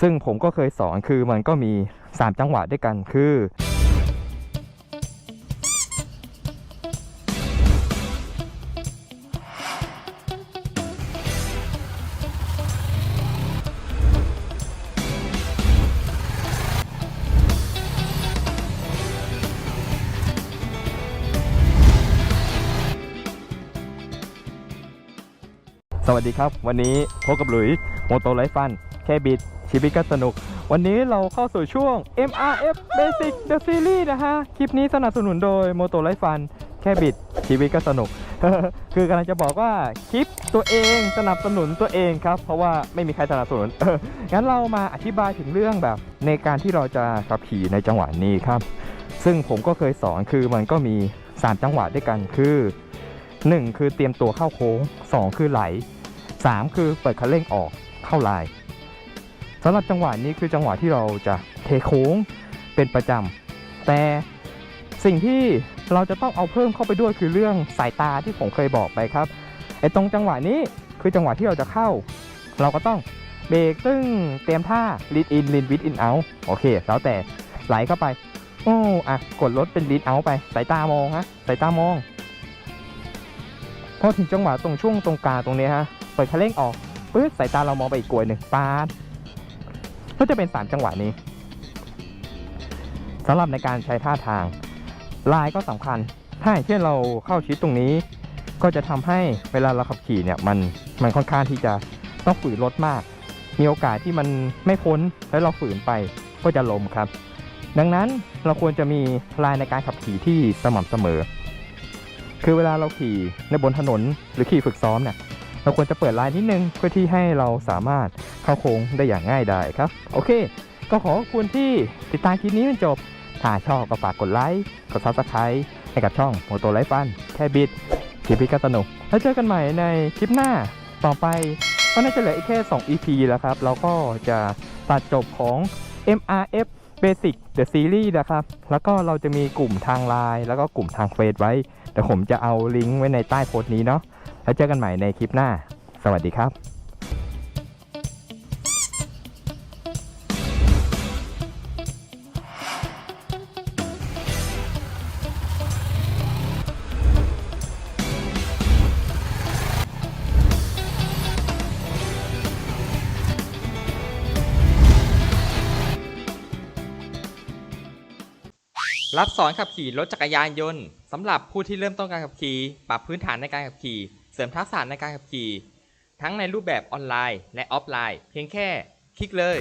ซึ่งผมก็เคยสอนคือมันก็มี 3 จังหวะด้วยกันคือ สวัสดีครับ วันนี้พบกับหลุยโมโตไลฟัน ค่บิดชีวิตก็สนุก วันนี้เราเข้าสู่ช่วง MRF Basic The Series นะฮะ คลิปนี้สนับสนุนโดยโมโตไลฟันแค่บิดชีวิตก็สนุก คือกำลังจะบอกว่าคลิปตัวเองสนับสนุนตัวเองครับ เพราะว่าไม่มีใครสนับสนุนงั้นเรามาอธิบายถึงเรื่องแบบ ในการที่เราจะขับขี่ในจังหวะนี้ครับ ซึ่งผมก็เคยสอนคือมันก็มี 3 จังหวะด้วยกันคือ 1 คือเตรียมตัวเข้าโค้ง 2 คือไหล 3 คือเปิดคันเร่งออกเข้าลาย สำหรับจังหวะนี้คือจังหวะที่เราจะเทโค้งเป็นประจำแต่สิ่งที่เราจะต้องเอาเพิ่มเข้าไปด้วยคือเรื่องสายตาที่ผมเคยบอกไปครับไอ้ตรงจังหวะนี้คือจังหวะที่เราจะเข้า เราก็ต้องเบรกซึ่งเตรียมท่า lead in lead with in out โอเค แล้วแต่ไหลเข้าไปโอ้อะกดรถเป็น lead out ไปสายตามองฮะสายตามองพอถึงจังหวะตรงช่วงตรงกลางตรงนี้ฮะเปิดคันเร่งออกปึ๊บสายตาเรามองไปอีกกลวยหนึ่งปาด ก็จะเป็น 3 จังหวะนี้สำหรับในการใช้ท่าทาง ลายก็สำคัญ ถ้าอย่างเช่นเราเข้าชิดตรงนี้ ก็จะทำให้เวลาเราขับขี่เนี่ยมันมันค่อนข้างที่จะต้องฝืนรถมาก มีโอกาสที่มันไม่พ้นแล้วเราฝืนไปก็จะล้มครับ ดังนั้นเราควรจะมีลายในการขับขี่ที่สม่ำเสมอ คือเวลาเราขี่ในบนถนนหรือขี่ฝึกซ้อมเนี่ย เราควรจะเปิดไลน์นิดนึงเพื่อที่ให้เราสามารถเข้าโค้งได้อย่างง่ายได้ครับ โอเค ก็ขอขอบคุณที่ติดตามคลิปนี้จนจบ ถ้าชอบก็ฝากกดไลค์กดซับสไครต์ให้กับช่องโมโตไลฟ์ฟันแค่บิดคลิปนี้ก็สนุก แล้วเจอกันใหม่ในคลิปหน้าต่อไปก็น่าจะเหลืออีกแค่ 2 EP แล้วครับ เราก็จะตัดจบของ MRF Basic The Series นะครับ แล้วก็เราจะมีกลุ่มทางไลน์แล้วก็กลุ่มทางเฟซไว้ แต่ผมจะเอาลิงก์ไว้ในใต้โพสต์นี้เนาะแล้วเจอกันใหม่ในคลิปหน้า สวัสดีครับ รับสอนขับขี่รถจักรยานยนต์สำหรับผู้ที่เริ่มต้นการขับขี่ปรับพื้นฐานในการขับขี่ เสริมทักษะในการขับขี่ ทั้งในรูปแบบออนไลน์และออฟไลน์ เพียงแค่ คลิกเลย